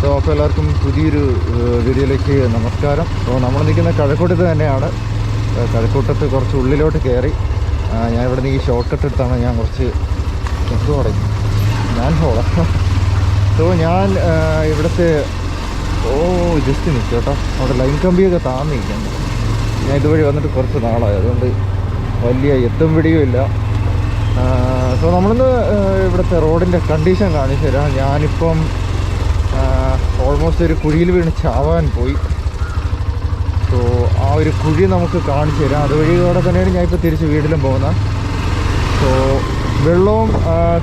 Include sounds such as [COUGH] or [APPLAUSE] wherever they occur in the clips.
So അപ്പോൾ എല്ലാവർക്കും പുതിയൊരു വീഡിയോയിലേക്ക് നമസ്കാരം. സോ നമ്മൾ നിൽക്കുന്ന കഴക്കൂട്ടത്ത് തന്നെയാണ്. കഴക്കൂട്ടത്ത് കുറച്ച് ഉള്ളിലോട്ട് കയറി. ഞാൻ ഇവിടെ നിന്ന് ഈ ഷോർട്ട് കട്ട് എടുത്താണ് ഞാൻ കുറച്ച് എന്ത് തുടങ്ങി ഞാൻ ഹോള. സോ [LAUGHS] ഞാൻ ഇവിടുത്തെ ഓ ജസ്റ്റ് നിൽക്കും കേട്ടോ. അവിടെ ലൈൻ കമ്പിയൊക്കെ താന്നിരിക്കുന്നു. ഞാൻ ഇതുവഴി വന്നിട്ട് കുറച്ച് നാളായി. അതുകൊണ്ട് വലിയ എത്തും പിടിയും ഇല്ല. സോ നമ്മളിന്ന് ഇവിടുത്തെ റോഡിന്റെ കണ്ടീഷൻ കാണിച്ചു തരാം. ഞാനിപ്പം ഓൾമോസ്റ്റ് ഒരു കുഴിയിൽ വീണ് ചാവാൻ പോയി. സോ ആ ഒരു കുഴി നമുക്ക് കാണിച്ചു തരാം. അതുവഴിയോടെ തന്നെയാണ് ഞാൻ ഇപ്പോൾ തിരിച്ച് വീട്ടിലും പോകുന്നത്. സോ വെള്ളവും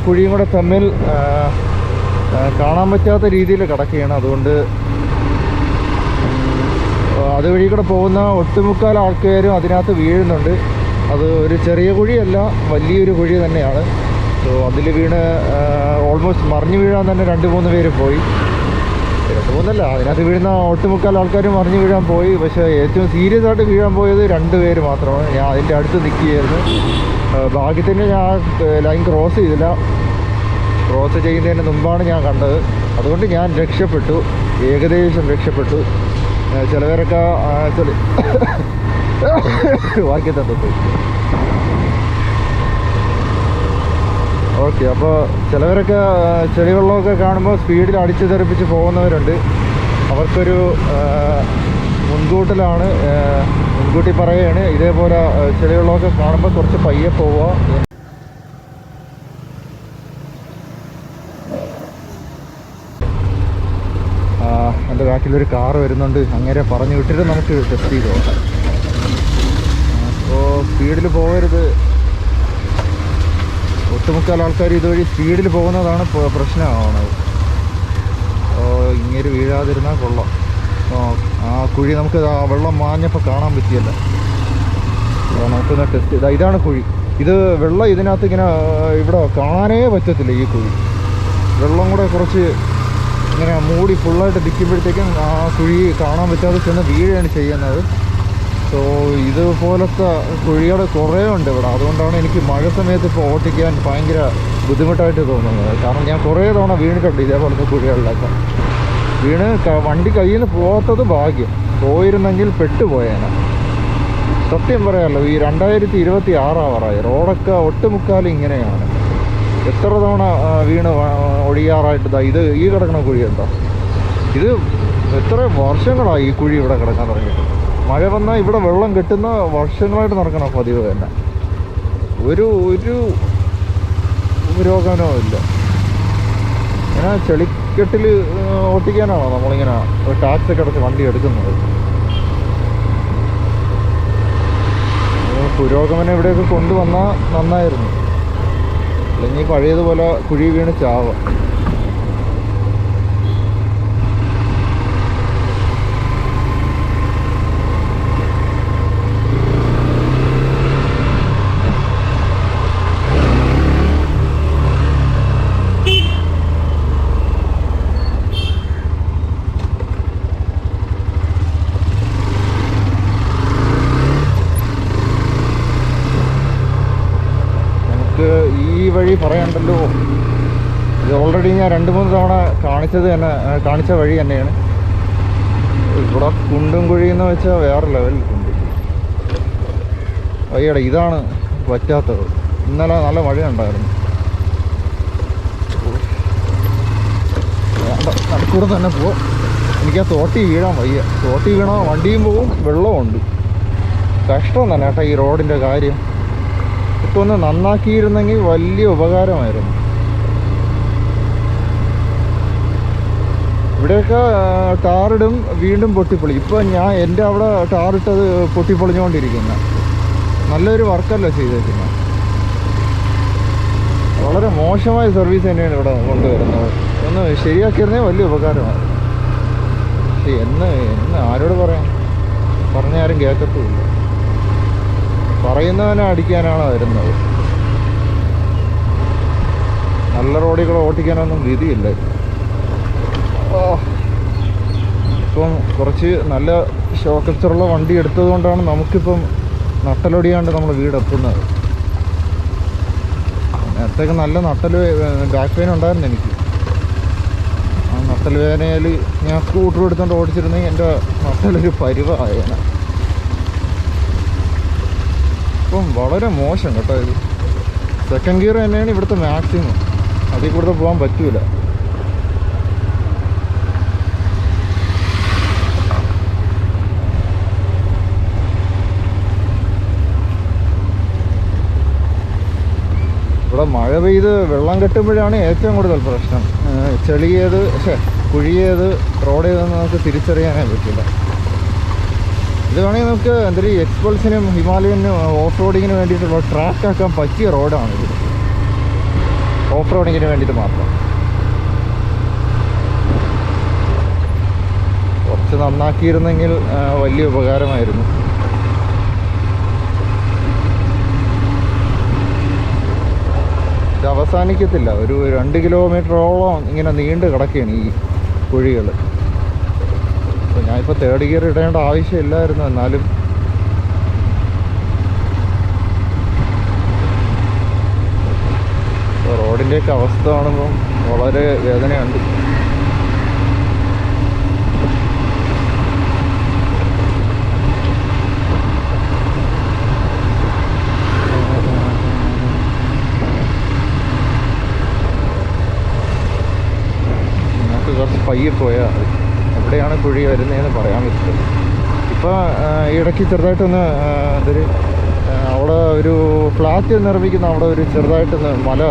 കുഴിയും കൂടെ തമ്മിൽ കാണാൻ പറ്റാത്ത രീതിയിൽ കിടക്കുകയാണ്. അതുകൊണ്ട് അതുവഴി കൂടെ പോകുന്ന ഒട്ടുമുക്കാൽ ആൾക്കാരും അതിനകത്ത് വീഴുന്നുണ്ട്. അത് ഒരു ചെറിയ കുഴിയല്ല വലിയൊരു കുഴി തന്നെയാണ്. സോ അതിൽ വീണ് ഓൾമോസ്റ്റ് മറിഞ്ഞു വീഴാൻ തന്നെ രണ്ട് മൂന്ന് പേര് പോയി. മൂന്നല്ല അതിനകത്ത് വീഴുന്ന ഒട്ടുമുക്കാൽ ആൾക്കാരും മറിഞ്ഞു വീഴാൻ പോയി. പക്ഷേ ഏറ്റവും സീരിയസ് ആയിട്ട് വീഴാൻ പോയത് രണ്ട് പേര് മാത്രമാണ്. ഞാൻ അതിന്റെ അടുത്ത് നിൽക്കുകയായിരുന്നു. ഭാഗ്യത്തിന് ഞാൻ ലൈൻ ക്രോസ് ചെയ്തില്ല. ക്രോസ് ചെയ്യുന്നതിന് മുമ്പാണ് ഞാൻ കണ്ടത്. അതുകൊണ്ട് ഞാൻ രക്ഷപ്പെട്ടു. ഏകദേശം രക്ഷപ്പെട്ടു. ചിലവരൊക്കെ സോറി തന്നു ഓക്കെ അപ്പോൾ ചിലവരൊക്കെ ചെളിവെള്ളമൊക്കെ കാണുമ്പോൾ സ്പീഡിൽ അടിച്ചു തെറിപ്പിച്ച് പോകുന്നവരുണ്ട്. അവർക്കൊരു മുൻകൂട്ടിലാണ് മുൻകൂട്ടി പറയുകയാണ്. ഇതേപോലെ ചെളിവെള്ളമൊക്കെ കാണുമ്പോൾ കുറച്ച് പയ്യെ പോവുക എന്റെ ബാക്കിലൊരു കാറ് വരുന്നുണ്ട്. അങ്ങനെ പറഞ്ഞു വിട്ടിട്ട് നമുക്ക് ടെസ്റ്റ് ചെയ്ത് നോക്കാം. അപ്പോൾ സ്പീഡിൽ പോകരുത് ഒട്ടുമുക്കാൽ ആൾക്കാർ ഇതുവഴി സ്പീഡിൽ പോകുന്നതാണ് പ്രശ്നമാവുന്നത് ഇങ്ങനെ വീഴാതിരുന്നാൽ കൊള്ളാം. ആ കുഴി നമുക്ക് ആ വെള്ളം മാഞ്ഞപ്പോൾ കാണാൻ പറ്റിയല്ല. നമുക്കൊന്ന് ടെസ്റ്റ് ചെയ്താൽ ഇതാണ് കുഴി. ഇത് വെള്ളം ഇതിനകത്ത് ഇങ്ങനെ ഇവിടെ കാണാനേ പറ്റത്തില്ല ഈ കുഴി. വെള്ളം കൂടെ കുറച്ച് ഇങ്ങനെ മൂടി ഫുള്ളായിട്ട് നിൽക്കുമ്പോഴത്തേക്കും ആ കുഴി കാണാൻ പറ്റാതെ ചെന്ന് വീഴുകയാണ് ചെയ്യുന്നത്. സോ ഇതുപോലത്തെ കുഴികൾ കുറേ ഉണ്ട് ഇവിടെ. അതുകൊണ്ടാണ് എനിക്ക് മഴ സമയത്ത് ഇപ്പോൾ ഓട്ടിക്കാൻ ഭയങ്കര ബുദ്ധിമുട്ടായിട്ട് തോന്നുന്നത്. കാരണം ഞാൻ കുറേ തവണ വീണിട്ടുണ്ട് ഇതേപോലത്തെ കുഴികളിലൊക്കെ. വീണ് വണ്ടി കയ്യിൽ നിന്ന് പോകാത്തത് ഭാഗ്യം. പോയിരുന്നെങ്കിൽ പെട്ടുപോയേനെ. സത്യം പറയാമല്ലോ ഈ രണ്ടായിരത്തി ഇരുപത്തി ആറാവറായി റോഡൊക്കെ ഒട്ടുമുക്കാലും ഇങ്ങനെയാണ്. എത്ര തവണ വീണ് ഒഴിയാറായിട്ട് ഇത് ഈ കിടക്കുന്ന കുഴി എന്താ ഇത് എത്ര വർഷങ്ങളായി ഈ കുഴി ഇവിടെ കിടക്കാൻ തുടങ്ങിയിട്ട്? മഴ വന്നാൽ ഇവിടെ വെള്ളം കെട്ടുന്ന വർഷങ്ങളായിട്ട് നടക്കണം പതിവ് തന്നെ. ഒരു ഒരു പുരോഗമനവും ഇല്ല. ഇങ്ങനെ ചെളിക്കെട്ടിൽ ഓട്ടിക്കാനാണോ നമ്മളിങ്ങനെ ടാക്സ് ഒക്കെ അടച്ച് വണ്ടി എടുക്കുന്നത്? ഒരു പുരോഗമനം ഇവിടെയൊക്കെ കൊണ്ടുവന്നാൽ നന്നായിരുന്നു. അല്ലെങ്കിൽ പഴയതുപോലെ കുഴി വീണ് ചാവാം നമുക്ക് വഴി പറയണ്ടല്ലോ. ഇത് ഓൾറെഡി ഞാൻ രണ്ട് മൂന്ന് തവണ കാണിച്ചത് തന്നെ കാണിച്ച വഴി തന്നെയാണ്. ഇവിടെ കുണ്ടും കുഴിയെന്ന് വെച്ചാൽ വേറെ ലെവലിൽ കുണ്ട്. അയ്യടാ ഇതാണ് പറ്റാത്തത്. ഇന്നലെ നല്ല മഴ ഉണ്ടായിരുന്നു നടുക്കൂടെ തന്നെ പോവാം എനിക്ക് ആ തോട്ടി വീഴാൻ വയ്യ. തോട്ടി വീണാൽ വണ്ടിയും പോവും വെള്ളവും ഉണ്ട്. കഷ്ടം തന്നെ കേട്ടോ ഈ റോഡിന്റെ കാര്യം. ഇപ്പൊ ഒന്ന് നന്നാക്കിയിരുന്നെങ്കിൽ വലിയ ഉപകാരമായിരുന്നു. ഇവിടെയൊക്കെ ടാറിടും വീണ്ടും പൊട്ടിപ്പൊളി. ഇപ്പൊ ഞാൻ എന്റെ അവിടെ ടാറിട്ടത് പൊട്ടിപ്പൊളിഞ്ഞുകൊണ്ടിരിക്കുന്ന. നല്ലൊരു വർക്കല്ല ചെയ്തേക്കുന്നത്. വളരെ മോശമായ സർവീസ് തന്നെയാണ് ഇവിടെ കൊണ്ടുവരുന്നത്. ഒന്ന് ശരിയാക്കിയിരുന്നേ വലിയ ഉപകാരമാണ് പക്ഷെ എന്ന് എന്ന് ആരോട് പറയാം? പറഞ്ഞാരും കേൾക്കത്തുമില്ല. പറയുന്നവനെ അടിക്കാനാണ് വരുന്നത്. നല്ല റോഡിൽ ഓട്ടിക്കാനൊന്നും വിധിയില്ല. ഇപ്പം കുറച്ച് നല്ല ഷോക്കച്ചറുള്ള വണ്ടി എടുത്തതുകൊണ്ടാണ് നമുക്കിപ്പം നട്ടലൊടിയാണ്ട് നമ്മൾ വീടെത്തുന്നത്. നേരത്തേക്ക് നല്ല നട്ടൽ ബാക്ക് പെയിൻ ഉണ്ടായിരുന്നു എനിക്ക്. ആ നട്ടൽ വേദനയിൽ ഞാൻ സ്കൂട്ടർ എടുത്തുകൊണ്ട് ഓടിച്ചിരുന്നെങ്കിൽ എന്റെ നട്ടലൊരു പരുവായേനെ. ഇപ്പം വളരെ മോശം കേട്ടോ ഇത്. സെക്കൻഡ് ഗിയർ തന്നെയാണ് ഇവിടുത്തെ മാക്സിമം അതിൽ കൂടുതൽ പോകാൻ പറ്റൂല. ഇവിടെ മഴ പെയ്ത് വെള്ളം കെട്ടുമ്പോഴാണ് ഏറ്റവും കൂടുതൽ പ്രശ്നം. ചെളിയേത് പക്ഷേ കുഴിയേത് റോഡ് ഏതെന്ന് നമുക്ക് തിരിച്ചറിയാനേ പറ്റില്ല. ഇത് വേണമെങ്കിൽ നമുക്ക് എന്തൊരു എക്സ്പൾസിനും ഹിമാലയനും ഓഫ് റോഡിങ്ങിന് വേണ്ടിയിട്ടുള്ള ട്രാക്ക് ആക്കാൻ പറ്റിയ റോഡാണ് ഇത്. ഓഫ് റോഡിങ്ങിന് വേണ്ടിയിട്ട് മാത്രം. കുറച്ച് നന്നാക്കിയിരുന്നെങ്കിൽ വലിയ ഉപകാരമായിരുന്നു. ഇത് അവസാനിക്കത്തില്ല. ഒരു രണ്ട് കിലോമീറ്ററോളം ഇങ്ങനെ നീണ്ടു കിടക്കുകയാണ് ഈ കുഴികൾ ഞാനിപ്പോൾ തേർഡ് ഗിയർ ഇടേണ്ട ആവശ്യമില്ലായിരുന്നു എന്നാലും. റോഡിന്റെയൊക്കെ അവസ്ഥ കാണുമ്പം വളരെ വേദനയുണ്ട്. നമുക്ക് പയ്യെ പോയാൽ എവിടെയാണ് കുഴി വരുന്നതെന്ന് പറയാൻ പറ്റില്ല. ഇപ്പോൾ ഇടയ്ക്ക് ചെറുതായിട്ടൊന്ന് എന്തൊരു അവിടെ ഒരു ഫ്ലാറ്റ് നിർമ്മിക്കുന്ന അവിടെ ഒരു ചെറുതായിട്ടൊന്ന് മല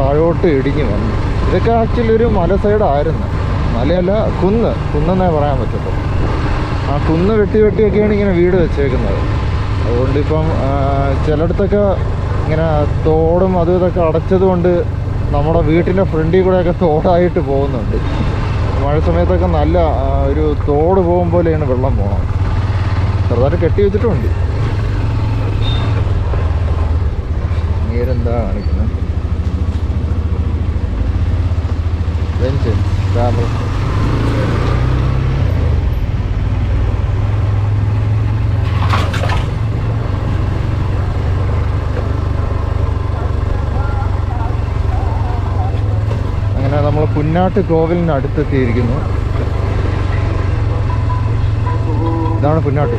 താഴോട്ട് ഇടിഞ്ഞു വന്നു. ഇതൊക്കെ ആക്ച്വലി ഒരു മല സൈഡായിരുന്നു. മലയല്ല കുന്ന്. കുന്നെന്നേ പറയാൻ പറ്റത്തുള്ളൂ. ആ കുന്ന് വെട്ടി വെട്ടിയൊക്കെയാണ് ഇങ്ങനെ വീട് വെച്ചേക്കുന്നത്. അതുകൊണ്ട് ഇപ്പം ആ, ചിലയിടത്തൊക്കെ ഇങ്ങനെ തോടും അതും ഇതൊക്കെ അടച്ചതുകൊണ്ട് നമ്മുടെ വീട്ടിന്റെ ഫ്രണ്ടിൽ കൂടെയൊക്കെ തോടായിട്ട് പോകുന്നുണ്ട്. മഴ സമയത്തൊക്കെ നല്ല ഒരു തോട് പോകും പോലെയാണ് വെള്ളം പോകുന്നത് ചെറുതായിട്ട് കെട്ടി വെച്ചിട്ടുണ്ട്. നീരെന്താ കാണിക്കുന്നത് വെഞ്ചൻസ് ട്രാവൽ അങ്ങനെ നമ്മൾ പുന്നാട്ട് കോവിലിന് അടുത്തെത്തിയിരിക്കുന്നു. ഇതാണ് പുന്നാട്ട്.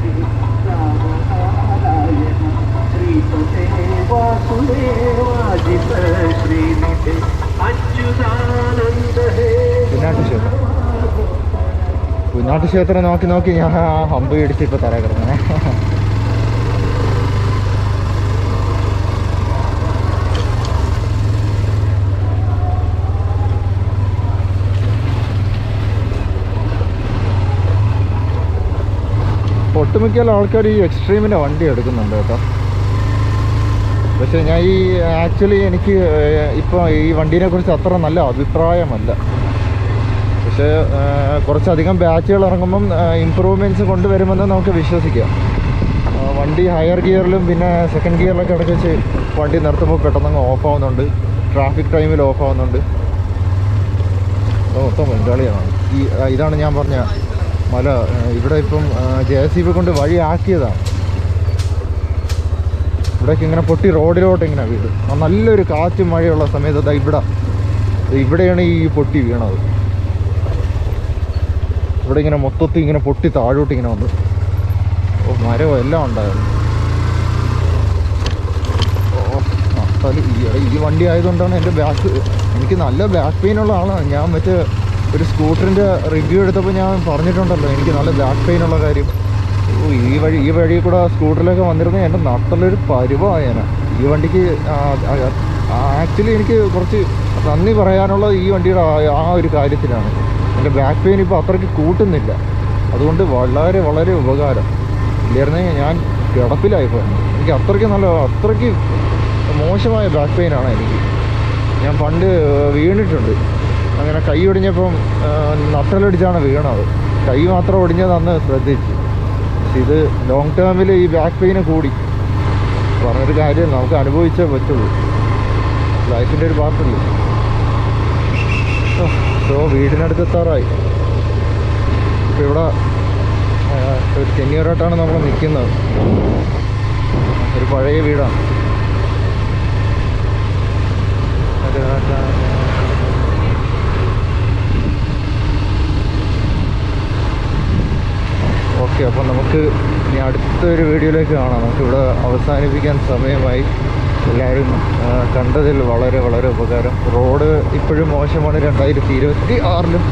പുന്നാട്ട് ക്ഷേത്രം. പുന്നാട്ട് ക്ഷേത്രം നോക്കി നോക്കി ഞാൻ ആ ഹമ്പ് ഇടിച്ച് ഇപ്പൊ തറ കിടങ്ങനെ ഒട്ടുമിക്ക ആൾക്കാർ ഈ എക്സ്ട്രീമിന്റെ വണ്ടി എടുക്കുന്നുണ്ട് കേട്ടോ. പക്ഷേ ഞാൻ ഈ ആക്ച്വലി എനിക്ക് ഇപ്പോൾ ഈ വണ്ടീനെ കുറിച്ച് അത്ര നല്ല അഭിപ്രായമല്ല. പക്ഷേ കുറച്ചധികം ബാച്ചുകൾ ഇറങ്ങുമ്പം ഇമ്പ്രൂവ്മെന്റ്സ് കൊണ്ടുവരുമെന്ന് നമുക്ക് വിശ്വസിക്കാം. വണ്ടി ഹയർ ഗിയറിലും പിന്നെ സെക്കൻഡ് ഗിയറിലൊക്കെ ഇടയ്ക്ക് വെച്ച് വണ്ടി നിർത്തുമ്പോൾ പെട്ടെന്ന് ഓഫ് ആവുന്നുണ്ട്. ട്രാഫിക് ടൈമിൽ ഓഫ് ആവുന്നുണ്ട്. മൊത്തം ബംഗാളിയാണ് ഈ ഇതാണ് ഞാൻ പറഞ്ഞ മല ഇവിടെ ഇപ്പം ജെ സി ബി കൊണ്ട് വഴി ആക്കിയതാണ് ഇവിടേക്ക് ഇങ്ങനെ പൊട്ടി റോഡിലോട്ട് ഇങ്ങനെ വീട് നല്ലൊരു കാറ്റും മഴയുള്ള സമയത്ത് ഇവിടെ ഇവിടെയാണ് ഈ പൊട്ടി വീണത്. ഇവിടെ ഇങ്ങനെ മൊത്തത്തിൽ ഇങ്ങനെ പൊട്ടി താഴോട്ട് ഇങ്ങനെ വന്നു. ഓ മരവും എല്ലാം ഉണ്ടായിരുന്നു. ഓ ഈ ഈ വണ്ടി ആയതുകൊണ്ടാണ് എന്റെ ബാക്ക് എനിക്ക് നല്ല ബാക്ക് പെയിൻ ഉള്ള ആളാണ്. ഞാൻ മറ്റേ ഒരു സ്കൂട്ടറിന്റെ റിവ്യൂ എടുത്തപ്പോൾ ഞാൻ പറഞ്ഞിട്ടുണ്ടല്ലോ എനിക്ക് നല്ല ബാക്ക് പെയിൻ ഉള്ള കാര്യം. ഈ വഴി ഈ വഴി കൂടെ സ്കൂട്ടറിലൊക്കെ വന്നിരുന്നത് എന്റെ നട്ടലൊരു പരിവായന. ഈ വണ്ടിക്ക് ആക്ച്വലി എനിക്ക് കുറച്ച് നന്ദി പറയാനുള്ളത് ഈ വണ്ടിയുടെ ആ- ഒരു കാര്യത്തിലാണ്. എന്റെ ബാക്ക് പെയിൻ ഇപ്പോൾ അത്രയ്ക്ക് കൂട്ടുന്നില്ല. അതുകൊണ്ട് വളരെ വളരെ ഉപകാരം. ഇല്ലായിരുന്നെങ്കിൽ ഞാൻ കിടപ്പിലായിപ്പോയി എനിക്ക് അത്രയ്ക്ക് നല്ല അത്രയ്ക്ക് മോശമായ ബാക്ക് പെയിനാണ് എനിക്ക്. ഞാൻ പണ്ട് വീണിട്ടുണ്ട്. അങ്ങനെ കൈ ഒടിഞ്ഞപ്പം നട്ടലടിച്ചാണ് വീണത്. കൈ മാത്രം ഒടിഞ്ഞത് അന്ന് ശ്രദ്ധിച്ചു. ഇത് ലോങ് ടേമിൽ ഈ ബാക്ക് പെയിന് കൂടി. പറഞ്ഞൊരു കാര്യം നമുക്ക് അനുഭവിച്ചേ പറ്റുള്ളൂ. ലൈഫിന്റെ ഒരു പാർട്ടല്ലേ സോ വീടിനടുത്ത് എത്താറായി ഇപ്പം ഇവിടെ ഒരു തെന്നിയൂരോട്ടാണ് നമ്മൾ നിൽക്കുന്നത്. ഒരു പഴയ വീടാണ്. ഓക്കെ അപ്പം നമുക്ക് ഇനി അടുത്തൊരു വീഡിയോയിലേക്ക് കാണാം. നമുക്കിവിടെ അവസാനിപ്പിക്കാൻ സമയമായി. എല്ലാവരും കണ്ടതിൽ വളരെ വളരെ ഉപകാരം. റോഡ് ഇപ്പോഴും മോശമാണ്. രണ്ടായിരത്തി ഇരുപത്തി ആറിലും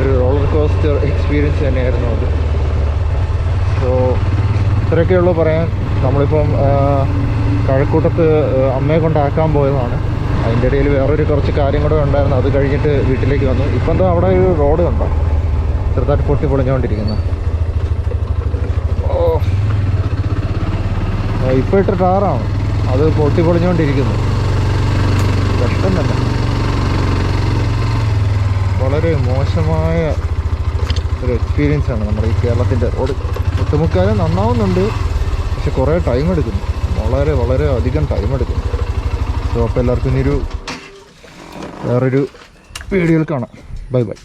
ഒരു റോളർ കോസ്റ്റർ എക്സ്പീരിയൻസ് തന്നെയായിരുന്നു അത്. സോ ഇത്രയൊക്കെയുള്ളൂ പറയാൻ. നമ്മളിപ്പം കഴക്കൂട്ടത്ത് അമ്മയെ കൊണ്ടാക്കാൻ പോയതാണ്. അതിന്റെ ഇടയിൽ വേറൊരു കുറച്ച് കാര്യം കൂടെ ഉണ്ടായിരുന്നു. അത് കഴിഞ്ഞിട്ട് വീട്ടിലേക്ക് വന്നു. ഇപ്പം എന്താ അവിടെ ഒരു റോഡ് കണ്ടോ? ചെറുതായിട്ട് പൊട്ടി പൊളിഞ്ഞുകൊണ്ടിരിക്കുന്നു ഓ ഇപ്പോൾ ഇട്ട ടാറാണ് അത് പൊട്ടി പൊളിഞ്ഞുകൊണ്ടിരിക്കുന്നു വളരെ മോശമായ ഒരു എക്സ്പീരിയൻസ് ആണ് നമ്മുടെ ഈ കേരളത്തിന്റെ റോഡ് ഒട്ടുമുക്കാലും നന്നാവുന്നുണ്ട്. പക്ഷെ കുറേ ടൈം എടുക്കുന്നു. വളരെ വളരെ അധികം ടൈം എടുക്കുന്നു. സോ അപ്പോൾ എല്ലാവർക്കും ഇനിയൊരു വേറൊരു വീഡിയോയിൽ കാണാം. Bye bye